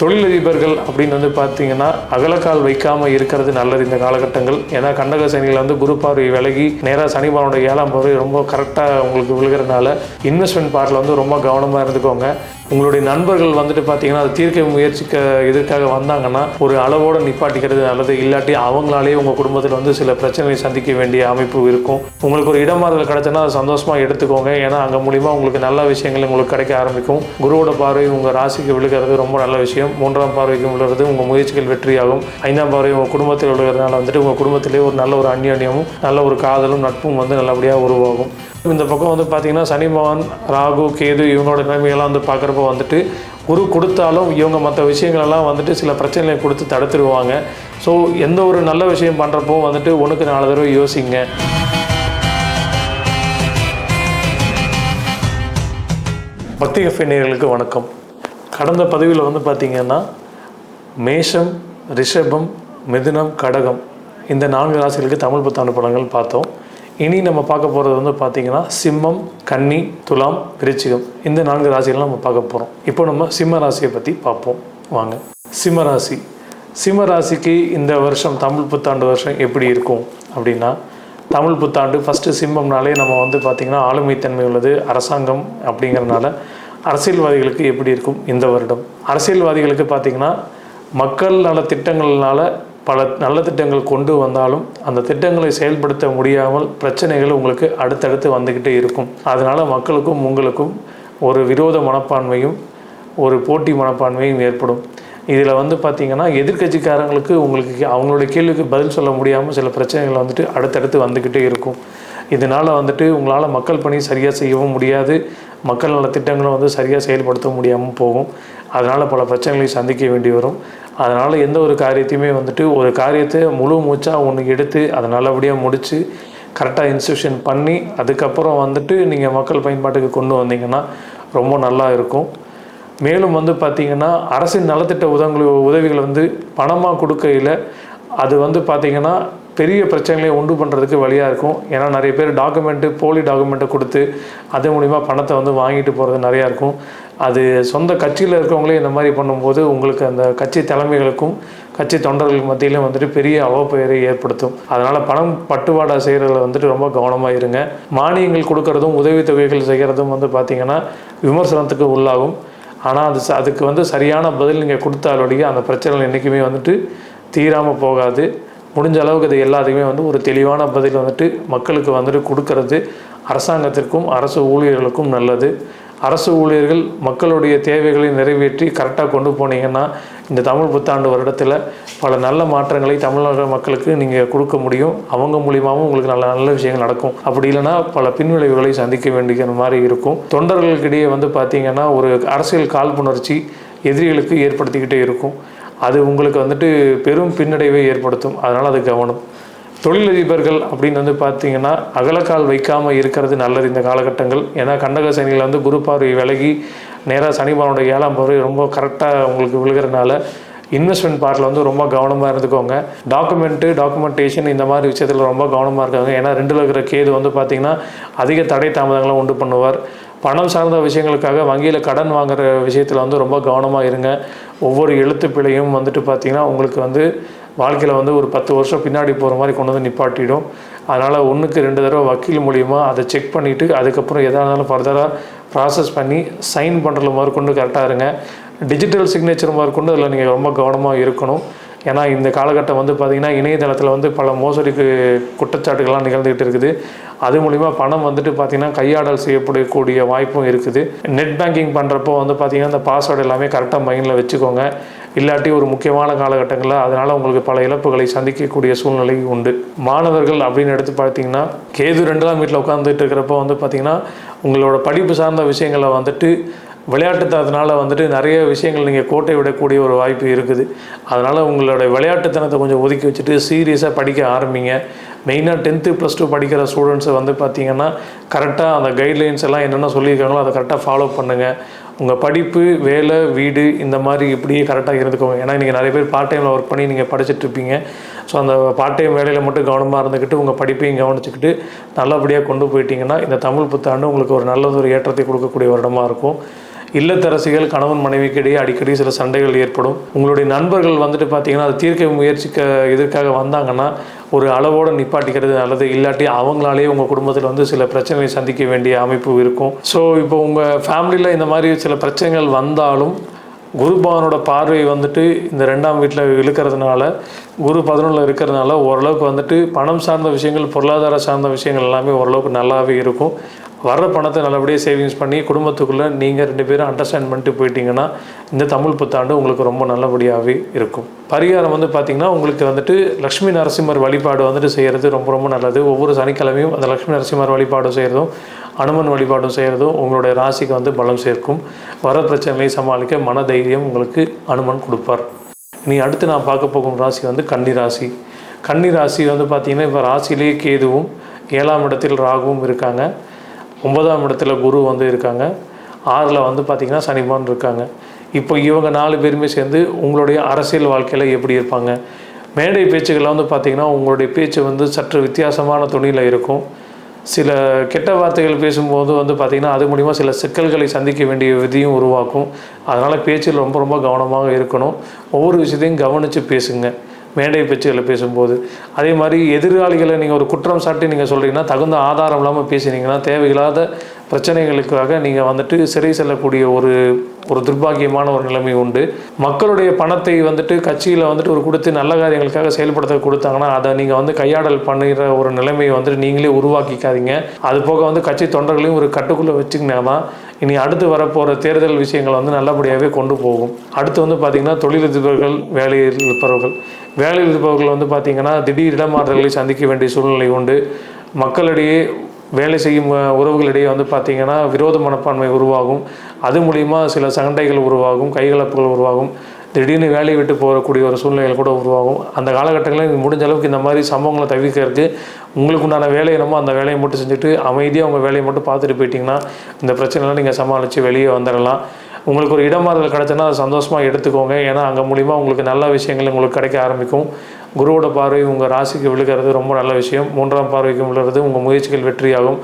தொழிலதிபர்கள் அப்படின்னு வந்து பார்த்தீங்கன்னா அகலக்கால் வைக்காமல் இருக்கிறது நல்லது இந்த காலகட்டங்கள். ஏன்னா கண்டக சனியில் வந்து குரு பார்வை விலகி நேராக சனிபானோட ஏழாம் பார்வை ரொம்ப கரெக்டாக உங்களுக்கு விழுகிறதுனால இன்வெஸ்ட்மெண்ட் பார்ட்டில் வந்து ரொம்ப கவனமாக இருந்துக்கோங்க. உங்களுடைய நண்பர்கள் வந்துட்டு பார்த்தீங்கன்னா அதை தீர்க்க முயற்சிக்க இதற்காக வந்தாங்கன்னா ஒரு அளவோடு நிப்பாட்டிக்கிறது நல்லது இல்லாட்டி அவங்களாலேயே உங்கள் குடும்பத்தில் வந்து சில பிரச்சனைகளை சந்திக்க வேண்டிய அமைப்பு இருக்கும். உங்களுக்கு ஒரு இடமாறுதல் கிடச்சுன்னா அதை சந்தோஷமாக எடுத்துக்கோங்க. ஏன்னா அங்கே மூலிமா உங்களுக்கு நல்ல விஷயங்கள் உங்களுக்கு கிடைக்க ஆரம்பிக்கும். குருவோட பார்வை உங்கள் ராசிக்கு விழுகிறது ரொம்ப நல்ல விஷயம். மூன்றாம் பார்வைக்கும் விழுகிறது உங்கள் முயற்சிகள் வெற்றியாகும். ஐந்தாம் பார்வை உங்கள் குடும்பத்தில் விழுகிறதுனால வந்துட்டு உங்கள் குடும்பத்திலே ஒரு நல்ல ஒரு அந்யோன்யமும் நல்ல ஒரு காதலும் நட்பும் வந்து நல்லபடியாக உருவாகும். இந்த பக்கம் வந்து பார்த்திங்கன்னா சனி பகவான் ராகு கேது இவங்களோட நிலைமையெல்லாம் வந்து பார்க்குறப்ப வந்துட்டு குரு கொடுத்தாலும் இவங்க மற்ற விஷயங்களெல்லாம் வந்துட்டு சில பிரச்சனைகளை கொடுத்து தடுத்துருவாங்க. ஸோ எந்த ஒரு நல்ல விஷயம் பண்ணுறப்போ வந்துட்டு ஒன்றுக்கு நாலு தடவை யோசிங்க. பக்தி கஃபே நேர்களுக்கு வணக்கம். கடந்த பதிவில் வந்து பார்த்திங்கன்னா மேஷம் ரிஷபம் மிதுனம் கடகம் இந்த நான்கு ராசிகளுக்கு தமிழ் புத்தாண்டு படங்கள் பார்த்தோம். இனி நம்ம பார்க்க போகிறது வந்து பார்த்திங்கன்னா சிம்மம் கன்னி துலாம் விருச்சிகம் இந்த நான்கு ராசிகளை நம்ம பார்க்க போகிறோம் இப்போ நம்ம சிம்ம ராசியை பற்றி பார்ப்போம். வாங்க. சிம்ம ராசி. சிம்ம ராசிக்கு இந்த வருஷம் தமிழ் புத்தாண்டு வருஷம் எப்படி இருக்கும் அப்படின்னா தமிழ் புத்தாண்டு ஃபஸ்ட்டு சிம்மம்னாலே நம்ம வந்து பார்த்திங்கன்னா ஆளுமைத்தன்மை உள்ளது அரசாங்கம் அப்படிங்கிறனால அரசியல்வாதிகளுக்கு எப்படி இருக்கும் இந்த வருடம்? அரசியல்வாதிகளுக்கு பார்த்திங்கன்னா மக்கள் நல திட்டங்கள்னால பல நல்ல திட்டங்கள் கொண்டு வந்தாலும் அந்த திட்டங்களை செயல்படுத்த முடியாமல் பிரச்சனைகள் உங்களுக்கு அடுத்தடுத்து வந்துக்கிட்டே இருக்கும். அதனால் மக்களுக்கும் உங்களுக்கும் ஒரு விரோத மனப்பான்மையும் ஒரு போட்டி மனப்பான்மையும் ஏற்படும். இதில் வந்து பார்த்திங்கன்னா எதிர்கட்சிக்காரங்களுக்கு உங்களுக்கு அவங்களுடைய கேள்விக்கு பதில் சொல்ல முடியாமல் சில பிரச்சனைகள் வந்துட்டு அடுத்தடுத்து வந்துக்கிட்டே இருக்கும். இதனால் வந்துட்டு உங்களால் மக்கள் பணி சரியாக செய்யவும் முடியாது. மக்கள் நல திட்டங்களும் வந்து சரியாக செயல்படுத்த முடியாமல் போகும். அதனால் பல பிரச்சனைகளை சந்திக்க வேண்டி வரும். அதனால் எந்த ஒரு காரியத்தையுமே வந்துட்டு ஒரு காரியத்தை முழு மூச்சாக ஒன்று எடுத்து அதை நல்லபடியாக முடித்து கரெக்டாக இன்ஸ்டியூஷன் பண்ணி அதுக்கப்புறம் வந்துட்டு நீங்கள் மக்கள் பயன்பாட்டுக்கு கொண்டு வந்தீங்கன்னா ரொம்ப நல்லா இருக்கும். மேலும் வந்து பார்த்திங்கன்னா அரசின் நலத்திட்ட உதவி உதவிகளை வந்து பணமாக கொடுக்கையில் அது வந்து பார்த்திங்கன்னா பெரிய பிரச்சனைகளை உண்டு பண்ணுறதுக்கு வழியாக இருக்கும். ஏன்னா நிறைய பேர் டாக்குமெண்ட்டு போலி டாக்குமெண்ட்டை கொடுத்து அது மூலிமா பணத்தை வந்து வாங்கிட்டு போகிறது நிறையா இருக்கும். அது சொந்த கட்சியில் இருக்கவங்களே இந்த மாதிரி பண்ணும்போது உங்களுக்கு அந்த கட்சி தலைமைகளுக்கும் கட்சி தொண்டர்கள் மத்தியிலும் வந்துட்டு பெரிய அவப்பெயரை ஏற்படுத்தும். அதனால் பணம் பட்டுவாடா செய்கிறதுல வந்துட்டு ரொம்ப கவனமாக இருங்க. மானியங்கள் கொடுக்கறதும் உதவித்தொகைகள் செய்கிறதும் வந்து பார்த்திங்கன்னா விமர்சனத்துக்கு உள்ளாகும். ஆனால் அது அதுக்கு வந்து சரியான பதில் நீங்கள் கொடுத்தாலுடைய அந்த பிரச்சனைகள் என்றைக்குமே வந்துட்டு தீராமல் போகாது. முடிஞ்ச அளவுக்கு அது எல்லாத்துக்குமே வந்து ஒரு தெளிவான பதில் வந்துட்டு மக்களுக்கு வந்துட்டு கொடுக்கறது அரசாங்கத்திற்கும் அரசு ஊழியர்களுக்கும் நல்லது. அரசு ஊழியர்கள் மக்களுடைய தேவைகளை நிறைவேற்றி கரெக்டாக கொண்டு போனீங்கன்னா இந்த தமிழ் புத்தாண்டு வருடத்தில் பல நல்ல மாற்றங்களை தமிழக மக்களுக்கு நீங்கள் கொடுக்க முடியும். அவங்க மூலியமாகவும் உங்களுக்கு நல்ல நல்ல விஷயங்கள் நடக்கும். அப்படி இல்லைன்னா பல பின்விளைவுகளை சந்திக்க வேண்டிய மாதிரி இருக்கும். தொண்டர்களுக்கிடையே வந்து பார்த்தீங்கன்னா ஒரு அரசியல் காழ்ப்புணர்ச்சி எதிரிகளுக்கு ஏற்படுத்திக்கிட்டே இருக்கும். அது உங்களுக்கு வந்துட்டு பெரும் பின்னடைவை ஏற்படுத்தும். அதனால் அது கவனம். தொழிலதிபர்கள் அப்படின்னு வந்து பார்த்தீங்கன்னா அகலக்கால் வைக்காமல் இருக்கிறது நல்லது இந்த காலகட்டங்கள். ஏன்னா கண்டக சனியில் வந்து குரு பார்வை விலகி நேராக சனிபானோட ஏழாம் பார்வை ரொம்ப கரெக்டாக உங்களுக்கு விழுகிறனால இன்வெஸ்ட்மெண்ட் பார்ட்டில் வந்து ரொம்ப கவனமாக இருந்துக்கோங்க. டாக்குமெண்ட்டு டாக்குமெண்டேஷன் இந்த மாதிரி விஷயத்தில் ரொம்ப கவனமாக இருக்காங்க ஏன்னா ரெண்டில் இருக்கிற கேது வந்து பார்த்திங்கன்னா அதிக தடை தாமதங்களை உண்டு பண்ணுவார். பணம் சார்ந்த விஷயங்களுக்காக வங்கியில் கடன் வாங்குற விஷயத்தில் வந்து ரொம்ப கவனமாக இருங்க. ஒவ்வொரு எழுத்து பிழையும் வந்துட்டு பார்த்திங்கன்னா உங்களுக்கு வந்து வாழ்க்கையில் வந்து ஒரு பத்து வருஷம் பின்னாடி போகிற மாதிரி கொண்டு வந்து நிப்பாட்டிடும். அதனால் ஒன்றுக்கு ரெண்டு தடவை வக்கீல் மூலிமா அதை செக் பண்ணிவிட்டு அதுக்கப்புறம் எதாக இருந்தாலும் ஃபர்தராக ப்ராசஸ் பண்ணி சைன் பண்ணுறதுல முதற்கொண்டு கரெக்டாக இருங்க. டிஜிட்டல் சிக்னேச்சர் முதற்கொண்டு அதில் நீங்கள் ரொம்ப கவனமாக இருக்கணும். ஏன்னா இந்த காலகட்டம் வந்து பார்த்திங்கன்னா இணையதளத்தில் வந்து பல மோசடிக்கு குற்றச்சாட்டுகள்லாம் நிகழ்ந்துகிட்டு இருக்குது. அது மூலிமா பணம் வந்துட்டு பார்த்திங்கன்னா கையாடல் செய்யப்படக்கூடிய வாய்ப்பும் இருக்குது. நெட் பேங்கிங் பண்ணுறப்போ வந்து பார்த்திங்கன்னா அந்த பாஸ்வேர்டு எல்லாமே கரெக்டாக மைண்டில் வச்சுக்கோங்க. இல்லாட்டி ஒரு முக்கியமான காலகட்டங்களில் அதனால் உங்களுக்கு பல இழப்புகளை சந்திக்கக்கூடிய சூழ்நிலை உண்டு. மாணவர்கள் அப்படின்னு எடுத்து பார்த்தீங்கன்னா கேது ரெண்டாம் வீட்டில் உட்காந்துட்டு இருக்கிறப்போ வந்து பார்த்திங்கன்னா உங்களோட படிப்பு சார்ந்த விஷயங்களை வந்துட்டு விளையாட்டுத்தனத்தினால வந்துட்டு நிறைய விஷயங்கள் நீங்கள் கோட்டை விடக்கூடிய ஒரு வாய்ப்பு இருக்குது. அதனால் உங்களோட விளையாட்டுத்தனத்தை கொஞ்சம் ஒதுக்கி வச்சுட்டு சீரியஸாக படிக்க ஆரம்பிங்க. மெயினாக டென்த்து ப்ளஸ் டூ படிக்கிற ஸ்டூடெண்ட்ஸை வந்து பார்த்தீங்கன்னா கரெக்டாக அந்த கைட்லைன்ஸ் எல்லாம் என்னென்ன சொல்லியிருக்காங்களோ அதை கரெக்டாக ஃபாலோ பண்ணுங்கள் உங்கள் படிப்பு வேலை வீடு இந்த மாதிரி இப்படியே கரெக்டாக இருந்துக்கோங்க. ஏன்னா நீங்கள் நிறைய பேர் பார்ட் டைமில் ஒர்க் பண்ணி நீங்கள் படிச்சுட்டு இருப்பீங்க. ஸோ அந்த பார்ட் டைம் வேலையில் மட்டும் கவனமாக இருந்துக்கிட்டு உங்கள் படிப்பையும் கவனிச்சுக்கிட்டு நல்லபடியாக கொண்டு போயிட்டீங்கன்னா இந்த தமிழ் புத்தாண்டு உங்களுக்கு ஒரு நல்லதொரு ஏற்றத்தை கொடுக்கக்கூடிய வருடமாக இருக்கும். இல்லத்தரசிகள் கணவன் மனைவிக்கு இடையே அடிக்கடி சில சண்டைகள் ஏற்படும். உங்களுடைய நண்பர்கள் வந்துட்டு பார்த்தீங்கன்னா அதை தீர்க்க முயற்சிக்க இதற்காக வந்தாங்கன்னா ஒரு அளவோடு நிப்பாட்டிக்கிறது நல்லது. இல்லாட்டி அவங்களாலேயே உங்கள் குடும்பத்தில் வந்து சில பிரச்சனைகளை சந்திக்க வேண்டிய அமைப்பு இருக்கும். ஸோ இப்போ உங்கள் ஃபேமிலியில் இந்த மாதிரி சில பிரச்சனைகள் வந்தாலும் குருபவனோட பார்வை வந்துட்டு இந்த ரெண்டாம் வீட்டில் இழுக்கிறதுனால குரு பதினொன்றில் இருக்கிறதுனால ஓரளவுக்கு வந்துட்டு பணம் சார்ந்த விஷயங்கள் பொருளாதார சார்ந்த விஷயங்கள் எல்லாமே ஓரளவுக்கு நல்லாவே இருக்கும். வர்ற பணத்தை நல்லபடியாக சேவிங்ஸ் பண்ணி குடும்பத்துக்குள்ளே நீங்கள் ரெண்டு பேரும் அண்டர்ஸ்டாண்ட் பண்ணிட்டு போயிட்டீங்கன்னா இந்த தமிழ் புத்தாண்டு உங்களுக்கு ரொம்ப நல்லபடியாகவே இருக்கும். பரிகாரம் வந்து பார்த்திங்கன்னா உங்களுக்கு வந்துட்டு லக்ஷ்மி நரசிம்மர் வழிபாடு வந்துட்டு செய்கிறது ரொம்ப ரொம்ப நல்லது. ஒவ்வொரு சனிக்கிழமையும் அந்த லக்ஷ்மி நரசிம்மர் வழிபாடு செய்கிறதும் அனுமன் வழிபாடும் செய்கிறதும் உங்களுடைய ராசிக்கு வந்து பலம் சேர்க்கும். வர பிரச்சனைகளை சமாளிக்க மன தைரியம் உங்களுக்கு அனுமன் கொடுப்பார். இனி அடுத்து நான் பார்க்க போகும் ராசி வந்து கன்னி ராசி. கன்னி ராசி வந்து பார்த்திங்கன்னா இப்போ ராசியிலேயே கேதுவும் ஏழாம் இடத்தில் ராகுவும் இருக்காங்க. ஒன்பதாம் இடத்துல குரு வந்து இருக்காங்க. ஆறில் வந்து பார்த்திங்கன்னா சனிமான் இருக்காங்க. இப்போ இவங்க நாலு பேருமே சேர்ந்து உங்களுடைய அரசியல் வாழ்க்கையில் எப்படி இருப்பாங்க? மேடை பேச்சுகளில் வந்து பார்த்திங்கன்னா உங்களுடைய பேச்சு வந்து சற்று வித்தியாசமான துணியில் இருக்கும். சில கெட்ட வார்த்தைகள் பேசும்போது வந்து பார்த்திங்கன்னா அது மூலிமா சில சிக்கல்களை சந்திக்க வேண்டிய விதியும் உருவாக்கும். அதனால் பேச்சில் ரொம்ப ரொம்ப கவனமாக இருக்கணும். ஒவ்வொரு விஷயத்தையும் கவனித்து பேசுங்க. மேடை பேச்சுகளை பேசும்போது அதே மாதிரி எதிராளிகளை நீங்கள் ஒரு குற்றம் சாட்டி நீங்கள் சொல்கிறீங்கன்னா தகுந்த ஆதாரம் இல்லாமல் பேசினீங்கன்னா தேவையில்லாத பிரச்சனைகளுக்காக நீங்கள் வந்துட்டு சிறை செல்லக்கூடிய ஒரு ஒரு துர்பாக்கியமான ஒரு நிலைமை உண்டு. மக்களுடைய பணத்தை வந்துட்டு கட்சியில் வந்துட்டு ஒரு கொடுத்து நல்ல காரியங்களுக்காக செயல்படுத்த கொடுத்தாங்கன்னா அதை நீங்கள் வந்து கையாடல் பண்ணுற ஒரு நிலைமையை வந்துட்டு நீங்களே உருவாக்கிக்காதீங்க. அது போக வந்து கட்சி தொண்டர்களையும் ஒரு கட்டுக்குள்ளே வச்சுக்கினா தான் இனி அடுத்து வரப்போகிற தேர்தல் விஷயங்களை வந்து நல்லபடியாகவே கொண்டு போகும். அடுத்து வந்து பார்த்திங்கன்னா தொழிலதிபர்கள் வேலையில் இருப்பவர்கள். வேலையில் இருப்பவர்கள் வந்து பார்த்திங்கன்னா திடீர் இடமாற்றங்களை சந்திக்க வேண்டிய சூழ்நிலை உண்டு. மக்களிடையே வேலை செய்யும் உறவுகளிடையே வந்து பார்த்திங்கன்னா விரோத மனப்பான்மை உருவாகும். அது மூலிமா சில சண்டைகள் உருவாகும் கைகலப்புகள் உருவாகும். திடீர்னு வேலையை விட்டு போகக்கூடிய ஒரு சூழ்நிலைகள் கூட உருவாகும். அந்த காலகட்டங்களில் இது முடிஞ்ச அளவுக்கு இந்த மாதிரி சம்பவங்களை தவிர்க்கிறதுக்கு உங்களுக்கு உண்டான வேலை என்னமோ அந்த வேலையை மட்டும் செஞ்சுட்டு அமைதியாக உங்கள் வேலையை மட்டும் பார்த்துட்டு போயிட்டிங்கன்னா இந்த பிரச்சனைலாம் நீங்கள் சமாளித்து வெளியே வந்துடலாம் உங்களுக்கு ஒரு இடமாறுதல் கிடச்சுன்னா அதை சந்தோஷமாக எடுத்துக்கோங்க. ஏன்னா அங்கே மூலிமா உங்களுக்கு நல்ல விஷயங்கள் உங்களுக்கு கிடைக்க ஆரம்பிக்கும். குருவோட பார்வை உங்கள் ராசிக்கு விழுகிறது ரொம்ப நல்ல விஷயம். மூன்றாம் பார்வைக்கு விழுகிறது உங்கள் முயற்சிகள் வெற்றியாகும்.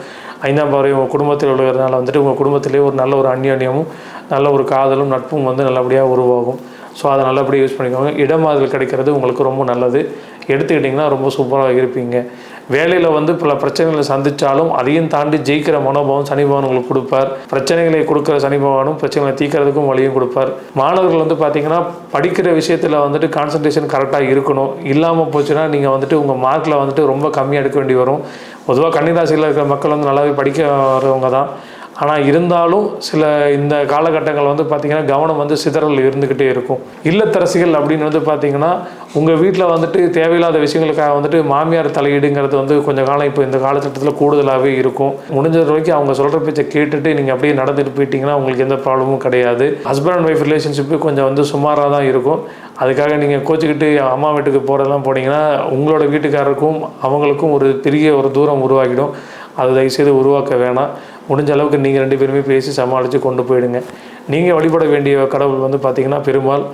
ஐந்தாம் பார்வை உங்கள் குடும்பத்தில் விழுகிறதுனால வந்துட்டு உங்கள் குடும்பத்திலே ஒரு நல்ல ஒரு அந்யோன்யமும் நல்ல ஒரு காதலும் நட்பும் வந்து நல்லபடியாக உருவாகும். ஸோ அதை நல்லபடியாக யூஸ் பண்ணிக்கோங்க. இடமாதல் கிடைக்கிறது உங்களுக்கு ரொம்ப நல்லது. எடுத்துக்கிட்டிங்கன்னா ரொம்ப சூப்பராக இருப்பீங்க. வேலையில் வந்து பல பிரச்சனைகளை சந்தித்தாலும் அதையும் தாண்டி ஜெயிக்கிற மனோபாவம் சனி பகவான் உங்களுக்கு கொடுப்பார். பிரச்சனைகளை கொடுக்குற சனி பகவானும் பிரச்சனைகளை தீர்க்கறதுக்கும் வழியும் கொடுப்பார். மாணவர்கள் வந்து பார்த்தீங்கன்னா படிக்கிற விஷயத்தில் வந்துட்டு கான்சன்ட்ரேஷன் கரெக்டாக இருக்கணும். இல்லாமல் போச்சுன்னா நீங்கள் வந்துட்டு உங்கள் மார்க்கில் வந்துட்டு ரொம்ப கம்மியாக எடுக்க வேண்டி வரும். பொதுவாக கன்னிராசியில் இருக்கிற மக்கள் வந்து நல்லாவே படிக்க வரவங்க தான் ஆனால் இருந்தாலும் சில இந்த காலகட்டங்கள் வந்து பார்த்திங்கன்னா கவனம் வந்து சிதறல் இருந்துக்கிட்டே இருக்கும். இல்லத்தரசிகள் அப்படின்னு வந்து பார்த்திங்கன்னா உங்கள் வீட்டில் வந்துட்டு தேவையில்லாத விஷயங்களுக்காக வந்துட்டு மாமியார் தலையீடுங்கிறது வந்து கொஞ்சம் காலம் இப்போ இந்த காலகட்டத்தில் கூடுதலாகவே இருக்கும். முடிஞ்ச வரைக்கும் அவங்க சொல்கிற பேச்சை கேட்டுட்டு நீங்கள் அப்படியே நடந்துட்டு போயிட்டீங்கன்னா உங்களுக்கு எந்த ப்ராப்ளமும் கிடையாது. ஹஸ்பண்ட் அண்ட் ஒய்ஃப் ரிலேஷன்ஷிப்பு கொஞ்சம் வந்து சுமாராக தான் இருக்கும். அதுக்காக நீங்கள் கோச்சிக்கிட்டு அம்மா வீட்டுக்கு போகிறதெல்லாம் போனீங்கன்னா உங்களோட வீட்டுக்காரருக்கும் அவங்களுக்கும் ஒரு பெரிய ஒரு தூரம் உருவாக்கிடும் அது தயவுசெய்து உருவாக்க வேணாம். முடிஞ்ச அளவுக்கு நீங்கள் ரெண்டு பேருமே பேசி சமாளித்து கொண்டு போயிடுங்க. நீங்கள் வழிபட வேண்டிய கடவுள் வந்து பார்த்திங்கன்னா பெருமாள்.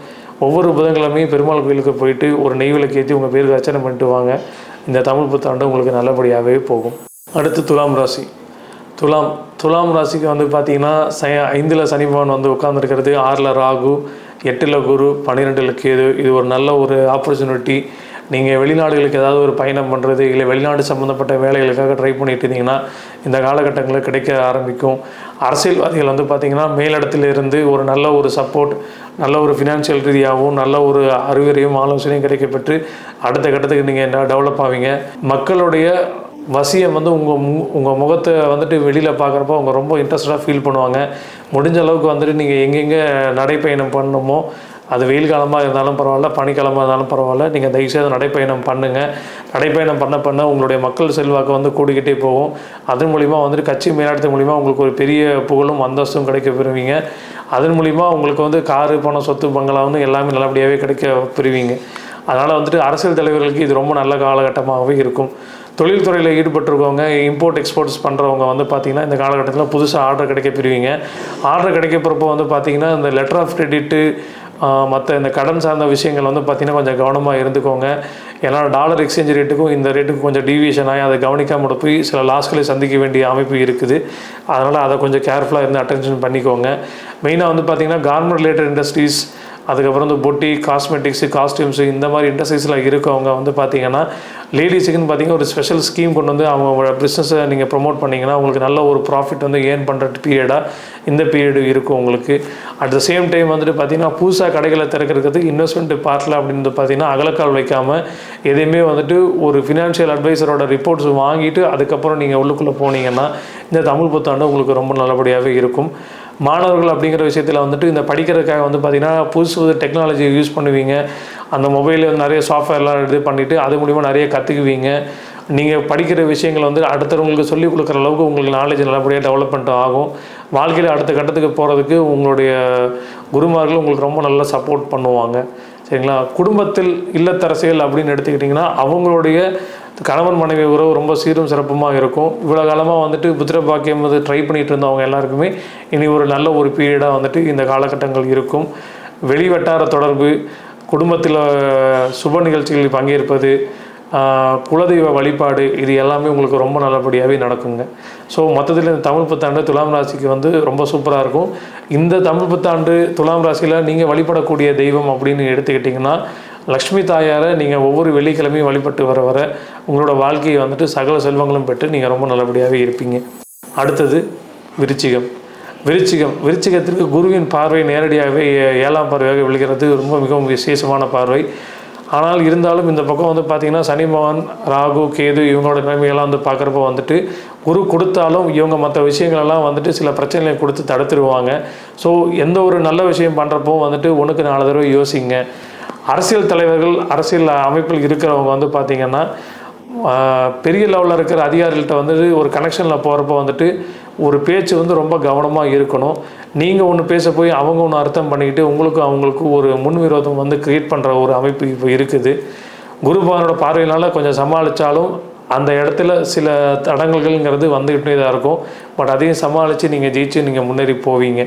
ஒவ்வொரு புதன்கிழமையும் பெருமாள் கோயிலுக்கு போயிட்டு ஒரு நெய் விளக்கு ஏற்றி உங்கள் பேருக்கு அர்ச்சனை பண்ணிட்டு வாங்க. இந்த தமிழ் புத்தாண்டு உங்களுக்கு நல்லபடியாகவே போகும். அடுத்து துலாம் ராசி. துலாம் துலாம் ராசிக்கு வந்து பார்த்திங்கன்னா ச ஐந்தில் சனி பகவான் வந்து உட்காந்துருக்கிறது ஆறில் ராகு எட்டில் குரு பன்னிரெண்டில் கேது. இது ஒரு நல்ல ஒரு ஆப்பர்ச்சுனிட்டி நீங்கள் வெளிநாடுகளுக்கு ஏதாவது ஒரு பயணம் பண்ணுறது இல்லை வெளிநாடு சம்மந்தப்பட்ட வேலைகளுக்காக ட்ரை பண்ணிட்டு இருந்தீங்கன்னா இந்த காலகட்டங்களில் கிடைக்க ஆரம்பிக்கும். அரசியல்வாதிகள் வந்து பார்த்திங்கன்னா மேலிடத்திலிருந்து ஒரு நல்ல ஒரு சப்போர்ட் நல்ல ஒரு ஃபினான்ஷியல் ரீதியாகவும் நல்ல ஒரு அறிவுரையும் ஆலோசனையும் கிடைக்கப்பெற்று அடுத்த கட்டத்துக்கு நீங்கள் என்ன டெவலப் ஆவீங்க? மக்களுடைய வசியம் வந்து உங்கள் மு உங்கள் முகத்தை வந்துட்டு வெளியில் பார்க்குறப்போ அவங்க ரொம்ப இன்ட்ரெஸ்டாக ஃபீல் பண்ணுவாங்க. முடிஞ்ச அளவுக்கு வந்துட்டு நீங்கள் எங்கெங்கே நடைப்பயணம் பண்ணணுமோ அது வெயில் காலமாக இருந்தாலும் பரவாயில்ல பனிக்காலமாக இருந்தாலும் பரவாயில்ல. நீங்கள் தயவுசெய்து நடைப்பயணம் பண்ணுங்கள் நடைப்பயணம் பண்ண பண்ண உங்களுடைய மக்கள் செல்வாக்கு வந்து கூடிக்கிட்டே போகும். அதன் மூலிமா வந்துட்டு கட்சி மேலாட்டத்து மூலிமா உங்களுக்கு ஒரு பெரிய புகழும் அந்தஸ்தும் கிடைக்க பெறுவீங்க. அதன் மூலிமா உங்களுக்கு வந்து காரு பணம் சொத்து பங்களா வந்து எல்லாமே நல்லபடியாகவே கிடைக்க பெறுவீங்க. அதனால் வந்துட்டு அரசியல் தலைவர்களுக்கு இது ரொம்ப நல்ல காலகட்டமாகவே இருக்கும். தொழில்துறையில் ஈடுபட்டிருக்கவங்க இம்போர்ட் எக்ஸ்போர்ட்ஸ் பண்ணுறவங்க வந்து பார்த்திங்கன்னா இந்த காலகட்டத்தில் புதுசாக ஆர்டர் கிடைக்க பெறுவீங்க. ஆர்டர் கிடைக்கப்பறப்போ வந்து பார்த்திங்கன்னா இந்த லெட்டர் ஆஃப் கிரெடிட்டு மற்ற இந்த கடன் சார்ந்த விஷயங்கள் வந்து பார்த்திங்கன்னா கொஞ்சம் கவனமாக இருந்துக்கோங்க. ஏன்னா டாலர் எக்ஸ்சேஞ்ச் ரேட்டுக்கும் இந்த ரேட்டுக்கும் கொஞ்சம் டீவியேஷன் ஆகி அதை கவனிக்காமல் போய் சில லாஸ்களை சந்திக்க வேண்டிய அமைப்பு இருக்குது. அதனால் அதை கொஞ்சம் கேர்ஃபுல்லாக இருந்து அட்டென்ஷன் பண்ணிக்கோங்க. மெயினாக வந்து பார்த்திங்கன்னா கார்மெண்ட் ரிலேட்டட் இண்டஸ்ட்ரீஸ் அதுக்கப்புறம் வந்து பொட்டி காஸ்மெட்டிக்ஸு காஸ்டியூம்ஸு இந்த மாதிரி இண்டஸ்ட்ரீஸில் இருக்கவங்க வந்து பார்த்தீங்கன்னா லேடிஸுக்குன்னு பார்த்தீங்கன்னா ஒரு ஸ்பெஷல் ஸ்கீம் கொண்டு வந்து அவங்களோட பிஸ்னஸை நீங்கள் ப்ரொமோட் பண்ணிங்கன்னா உங்களுக்கு நல்ல ஒரு ப்ராஃபிட் வந்து ஏர்ன் பண்ணுற பீரியடாக இந்த பீரியடு இருக்கும் உங்களுக்கு. அட் த சேம் டைம் வந்துட்டு பார்த்தீங்கன்னா புதுசாக கடைகளை திறக்கிறதுக்கு இன்வெஸ்ட்மெண்ட் பார்ட்டில் அப்படின்னு பார்த்தீங்கன்னா அகலக்கால் வைக்காமல் எதையுமே வந்துட்டு ஒரு ஃபினான்ஷியல் அட்வைசரோட ரிப்போர்ட்ஸ் வாங்கிட்டு அதுக்கப்புறம் நீங்கள் உள்ளுக்குள்ளே போனீங்கன்னா இந்த தமிழ் புத்தாண்டு உங்களுக்கு ரொம்ப நல்லபடியாகவே இருக்கும். மாணவர்கள் அப்படிங்கிற விஷயத்தில் வந்துட்டு இந்த படிக்கிறதுக்காக வந்து பார்த்திங்கன்னா புதுசு புது டெக்னாலஜி யூஸ் பண்ணுவீங்க. அந்த மொபைலில் வந்து நிறைய சாஃப்ட்வேர்லாம் இது பண்ணிவிட்டு அது மூலிமா நிறைய கற்றுக்குவீங்க நீங்கள் படிக்கிற விஷயங்கள் வந்து அடுத்தவங்களுக்கு சொல்லிக் கொடுக்குற அளவுக்கு உங்களுக்கு நாலேஜ் நல்லபடியாக டெவலப்மெண்ட் ஆகும். வாழ்க்கையில் அடுத்த கட்டத்துக்கு போகிறதுக்கு உங்களுடைய குருமார்கள் உங்களுக்கு ரொம்ப நல்லா சப்போர்ட் பண்ணுவாங்க. சரிங்களா? குடும்பத்தில் இல்லத்தரசியல் அப்படின்னு எடுத்துக்கிட்டிங்கன்னா அவங்களுடைய கணவன் மனைவி உறவு ரொம்ப சீரும் சிறப்புமாக இருக்கும். இவ்வளோ காலமாக வந்துட்டு புத்திர பாக்கியம் வந்து ட்ரை பண்ணிட்டு இருந்தவங்க எல்லாருக்குமே இனி ஒரு நல்ல ஒரு பீரியடாக வந்துட்டு இந்த காலகட்டங்கள் இருக்கும். வெளிவட்டார தொடர்பு குடும்பத்தில் சுப நிகழ்ச்சிகளில் பங்கேற்பது குலதெய்வ வழிபாடு இது எல்லாமே உங்களுக்கு ரொம்ப நல்லபடியாகவே நடக்குங்க. ஸோ மொத்தத்தில் இந்த தமிழ் புத்தாண்டு துலாம் ராசிக்கு வந்து ரொம்ப சூப்பராக இருக்கும். இந்த தமிழ் புத்தாண்டு துலாம் ராசியில் நீங்கள் வழிபடக்கூடிய தெய்வம் அப்படின்னு எடுத்துக்கிட்டிங்கன்னா லக்ஷ்மி தாயாரை நீங்கள் ஒவ்வொரு வெள்ளிக்கிழமையும் வழிபட்டு வர வர உங்களோட வாழ்க்கையை வந்துட்டு சகல செல்வங்களும் பெற்று நீங்கள் ரொம்ப நல்லபடியாகவே இருப்பீங்க. அடுத்தது விருச்சிகம். விருச்சிகம். விருச்சிகத்திற்கு குருவின் பார்வை நேரடியாகவே ஏ- ஏழாம் பார்வையாக விழுகிறது. ரொம்ப மிகவும் விசேஷமான பார்வை. ஆனால் இருந்தாலும் இந்த பக்கம் வந்து பார்த்திங்கன்னா சனி பகவான் ராகு கேது இவங்களோட நிலைமையெல்லாம் வந்து பார்க்குறப்ப வந்துட்டு குரு கொடுத்தாலும் இவங்க மற்ற விஷயங்களெல்லாம் வந்துட்டு சில பிரச்சனைகளை கொடுத்து தடுத்துருவாங்க. ஸோ எந்த ஒரு நல்ல விஷயம் பண்ணுறப்போ வந்துட்டு ஒன்றுக்கு நாலு தடவை யோசிங்க. அரசியல் தலைவர்கள் அரசியல் அமைப்பில் இருக்கிறவங்க வந்து பார்த்திங்கன்னா பெரிய லெவலில் இருக்கிற அதிகாரிகள்கிட்ட வந்துட்டு ஒரு கனெக்ஷனில் போகிறப்ப வந்துட்டு ஒரு பேச்சு வந்து ரொம்ப கவனமாக இருக்கணும். நீங்கள் ஒன்று பேச போய் அவங்க ஒன்று அர்த்தம் பண்ணிக்கிட்டு உங்களுக்கும் அவங்களுக்கும் ஒரு முன்விரோதம் வந்து க்ரியேட் பண்ணுற ஒரு அமைப்பு இப்போ இருக்குது. குருபானோட பார்வையினால் கொஞ்சம் சமாளித்தாலும் அந்த இடத்துல சில தடங்கல்கள்ங்கிறது வந்துக்கிட்டே தான் இருக்கும். பட் அதையும் சமாளித்து நீங்கள் ஜெயிச்சு நீங்கள் முன்னேறி போவீங்க.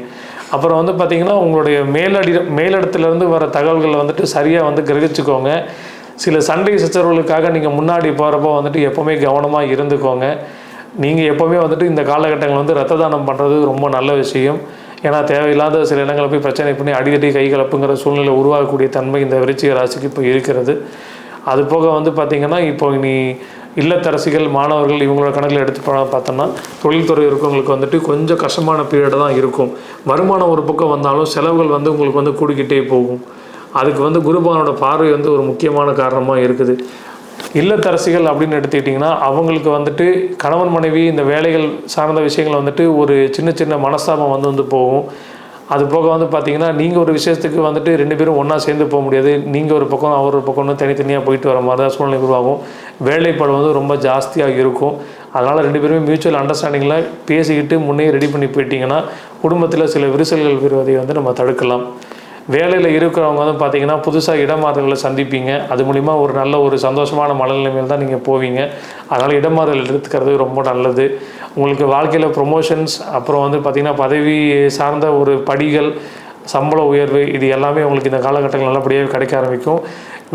அப்புறம் வந்து பார்த்திங்கன்னா உங்களுடைய மேலடி மேலிடத்துலேருந்து வர தகவல்களை வந்துட்டு சரியாக வந்து கிரகிச்சுக்கோங்க. சில சண்டை சச்சரவுகளுக்காக நீங்கள் முன்னாடி போகிறப்போ வந்துட்டு எப்போவுமே கவனமாக இருந்துக்கோங்க. நீங்கள் எப்போவுமே வந்துட்டு இந்த காலகட்டங்கள் வந்து ரத்த தானம் பண்ணுறது ரொம்ப நல்ல விஷயம். ஏன்னா தேவையில்லாத சில இடங்களில் போய் பிரச்சனை பண்ணி அடிதடி கை கலப்புங்கிற சூழ்நிலை உருவாகக்கூடிய தன்மை இந்த விருச்சிக ராசிக்கு இப்போ இருக்கிறது. அது போக வந்து பார்த்திங்கன்னா இப்போ நீ இல்லத்தரசிகள் மாணவர்கள் இவங்களோட கணக்கில் எடுத்து பார்த்தோம்னா தொழில்துறை இருக்கவங்களுக்கு வந்துட்டு கொஞ்சம் கஷ்டமான பீரியட் தான் இருக்கும். வருமானம் ஒரு பக்கம் வந்தாலும் செலவுகள் வந்து உங்களுக்கு வந்து கூடிக்கிட்டே போகும். அதுக்கு வந்து குருபானோட பார்வை வந்து ஒரு முக்கியமான காரணமாக இருக்குது. இல்லத்தரசிகள் அப்படின்னு எடுத்துக்கிட்டிங்கன்னா அவங்களுக்கு வந்துட்டு கணவன் மனைவி இந்த வேலைகள் சார்ந்த விஷயங்கள் வந்துட்டு ஒரு சின்ன சின்ன மனஸ்தாபம் வந்து வந்து போகும். அது போக வந்து பார்த்தீங்கன்னா நீங்கள் ஒரு விஷயத்துக்கு வந்துட்டு ரெண்டு பேரும் ஒன்றா சேர்ந்து போக முடியாது. நீங்கள் ஒரு பக்கம் அவர் ஒரு பக்கம்னு தனித்தனியாக போயிட்டு வர மாதிரி தான் சூழ்நிலை உருவாகும். வேலைப்பாடு வந்து ரொம்ப ஜாஸ்தியாக இருக்கும். அதனால் ரெண்டு பேருமே மியூச்சுவல் அண்டர்ஸ்டாண்டிங்கில் பேசிக்கிட்டு முன்னே ரெடி பண்ணி போயிட்டிங்கன்னா குடும்பத்தில் சில விரிசல்கள் வருவதை வந்து நம்ம தடுக்கலாம். வேலையில் இருக்கிறவங்க வந்து பார்த்தீங்கன்னா புதுசாக இடமாறுதல்களை சந்திப்பீங்க. அது மூலிமா ஒரு நல்ல ஒரு சந்தோஷமான மனநிலைமையில் தான் நீங்கள் போவீங்க. அதனால் இடமாறுதல் எடுத்துக்கிறது ரொம்ப நல்லது. உங்களுக்கு வாழ்க்கையில் ப்ரொமோஷன்ஸ் அப்புறம் வந்து பார்த்திங்கன்னா பதவி சார்ந்த ஒரு படிகள் சம்பள உயர்வு இது எல்லாமே உங்களுக்கு இந்த காலகட்டங்கள் நல்லபடியாக கிடைக்க ஆரம்பிக்கும்.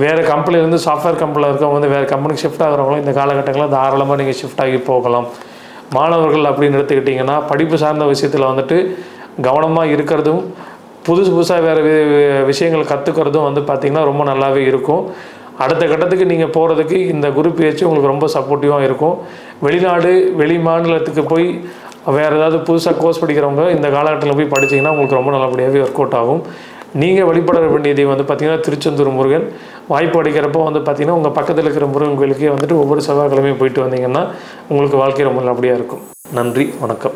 வேறு கம்பெனிலேருந்து சாஃப்ட்வேர் கம்பெனியில் இருக்கவங்க வந்து வேறு கம்பெனிக்கு ஷிஃப்ட் ஆகிறவங்களும் இந்த காலகட்டங்களில் தாராளமாக நீங்கள் ஷிஃப்ட் ஆகி போகலாம். மாணவர்கள் அப்படின்னு எடுத்துக்கிட்டிங்கன்னா படிப்பு சார்ந்த விஷயத்தில் வந்துட்டு கவனமாக இருக்கிறதும் புதுசு புதுசாக வேறு விஷயங்கள் கற்றுக்கிறதும் வந்து பார்த்திங்கன்னா ரொம்ப நல்லாவே இருக்கும். அடுத்த கட்டத்துக்கு நீங்கள் போகிறதுக்கு இந்த குரு பேச்சு உங்களுக்கு ரொம்ப சப்போர்ட்டிவாக இருக்கும். வெளிநாடு வெளி மாநிலத்துக்கு போய் வேறு ஏதாவது புதுசாக கோர்ஸ் படிக்கிறவங்க இந்த காலகட்டத்தில் போய் படிச்சீங்கன்னா உங்களுக்கு ரொம்ப நல்லபடியாகவே ஒர்க் அவுட் ஆகும். நீங்கள் வழிபட வேண்டியது வந்து பார்த்திங்கன்னா திருச்செந்தூர் முருகன். வாய்ப்பு அடிக்கிறப்போ வந்து பார்த்திங்கன்னா உங்கள் பக்கத்தில் இருக்கிற முருகன் கோயிலுக்கே வந்துட்டு ஒவ்வொரு செவ்வாய்க்கிழமையும் போயிட்டு வந்தீங்கன்னா உங்களுக்கு வாழ்க்கை ரொம்ப நல்லபடியாக இருக்கும். நன்றி வணக்கம்.